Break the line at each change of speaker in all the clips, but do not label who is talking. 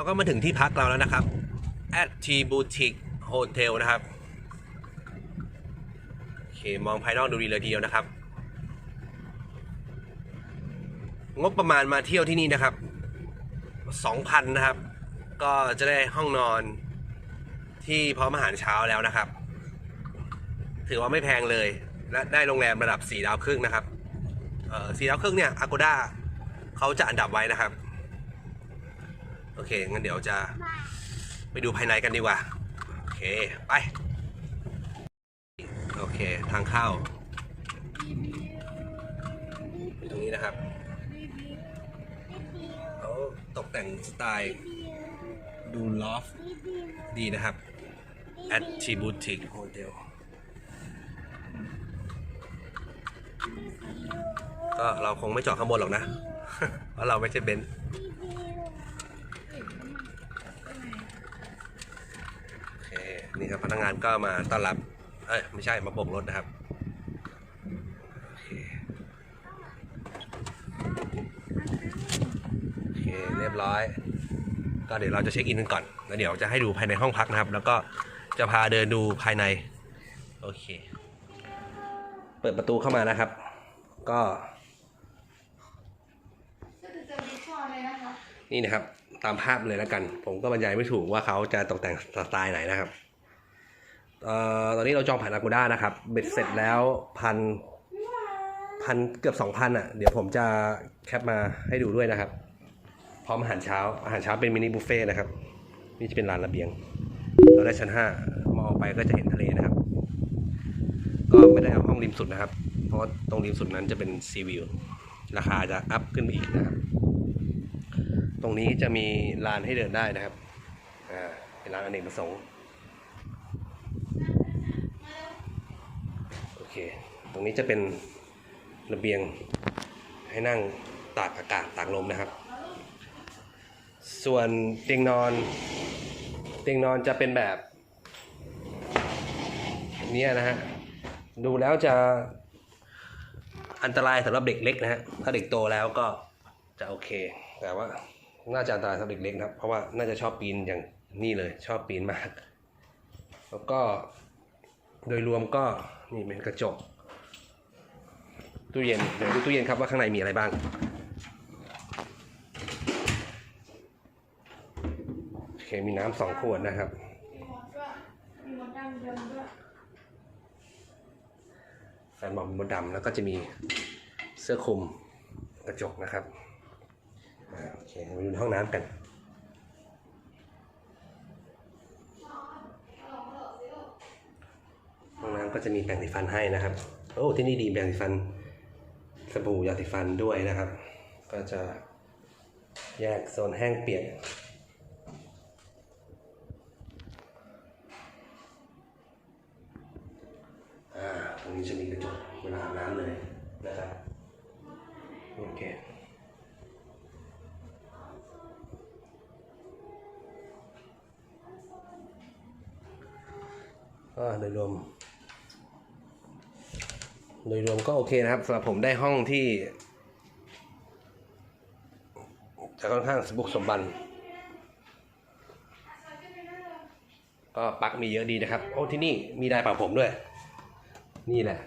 เราก็มาถึงที่พักเราแล้วนะครับ at T Boutique Hotel นะครับ โอเค มองภายนอกดูดีเลยทีเดียวนะครับ งบประมาณมาเที่ยวที่นี่นะครับ 2,000 นะครับ ก็จะได้ห้องนอนที่พร้อมอาหารเช้าแล้วนะครับ ถือว่าไม่แพงเลย และได้โรงแรมระดับ 4 ดาวครึ่งนะครับ เอ่อ4ดาวครึ่งเนี่ย Agoda เขาจะอันดับไว้นะครับ อเคงั้นเดี๋ยวจะไปดูภายในกันดีกว่า โอเค ไป โอเค ทางเข้าตรงนี้นะครับเขาตกแต่งสไตล์ ดูลอฟดีนะครับ at t boutique hotel ก็เราคงไม่จอดข้างบนหรอกนะ เพราะเราไม่ใช่เบนซ์โอเค นี่ครับพนักงานก็มาต้อนรับ เอ้ยไม่ใช่มาโบกรถนะครับโอเคโอเคเรียบร้อย ก็เดี๋ยวเราจะเช็คอินกันก่อนแล้วเดี๋ยวจะให้ดูภายในห้องพักนะครับ แล้วก็จะพาเดินดูภายใน โอเค เปิดประตูเข้ามานะครับ ก็
นี่นะค
รับ ตามภาพเลยแล้วกัน ผมก็บรรยายไม่ถูกว่าเขาจะตกแต่งสไตล์ไหนนะครับ เอ่อตอนนี้เราจองผ่านอากูด้านะครับเบ็ดเสร็จแล้วพันพันเกือบสองพันอะ เดี๋ยวผมจะแคปมาให้ดูด้วยนะครับ พร้อมอาหารเช้า อาหารเช้าเป็นมินิบุฟเฟ่นะครับ นี่จะเป็นลานระเบียง เราได้ชั้นห้ามองออกไปก็จะเห็นทะเลนะครับ ก็ไม่ได้เอาห้องริมสุดนะครับ เพราะตรงริมสุดนั้นจะเป็นซีวิว ราคาจะอัพขึ้นไปอีกนะครับ ตรงนี้จะมีลานให้เดินได้นะครับ อ่า เป็นลานอเนกประสงค์ โอ เค ตรงนี้จะเป็นระเบียงให้นั่งตากอากาศตากลมนะครับ ส่วนเตียงนอนเตียงนอนจะเป็นแบบนี้นะฮะ ดูแล้วจะอันตรายสำหรับเด็กเล็กนะฮะ ถ้าเด็กโตแล้วก็จะโอเค แต่ว่าน่าจะอันตรายสำหรับเด็กเล็กนะครับ เพราะว่าน่าจะชอบปีนอย่างนี่เลย ชอบปีนมาก แล้วก็ โดยรวมก็นี่เป็นกระจกตู้เย็นเดี๋ยวดูตู้เย็นครับว่าข้างในมีอะไรบ้างโอเคมีน้ำสองขวดนะครับ
มีมดด้วยมีมดดำด้วย
แฟนบอกมีมดดำแล้วก็จะมีเสื้อคลุมกระจกนะครับโอเคมาดูห้องน้ำกัน ห้องน้ำ ก็จะมีแปรงสีฟันให้นะครับ โอ้ที่นี่ดีแปรงสีฟัน สบู่ยาสีฟันด้วยนะครับ ก็จะแยกโซนแห้งเปียกอ่าตรงนี้จะมีกระจกเวลาอาบน้ำเลยนะครับ โอเคก็โดยรวม โดยรวมก็โอเคนะครับสำหรับผมได้ห้องที่จะค่อนข้างสมบุกสมบัน ก็ปักมีเยอะดีนะครับ โอ้ที่นี่มีไดร์เป่าผมด้วย นี่แหละ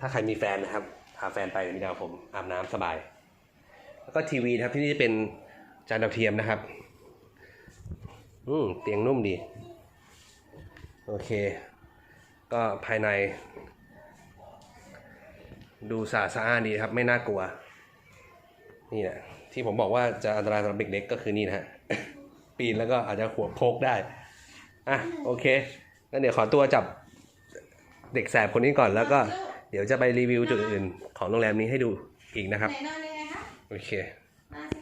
ถ้าใครมีแฟนนะครับพาแฟนไปมีดาวผมอาบน้ำสบาย แล้วก็ทีวีนะครับที่นี่จะเป็นจานดาวเทียมนะครับ อืมเตียงนุ่มดี โอเค ก็ภายใน ดูสะอาดสะอ้านดีครับ ไม่น่ากลัว นี่แหละที่ผมบอกว่าจะอันตรายสำหรับเด็กเล็กก็คือนี่นะฮะปีนแล้วก็อาจจะหัวโพกได้อะโอเคงั้นเดี๋ยวขอตัวจับเด็กแสบคนนี้ก่อนแล้วก็ เดี๋ยวจะไปรีวิวจุดอื่นๆของโรงแรมนี้ให้ดูอีกนะครับ
ไหนนอนยังไงคะ
โอเค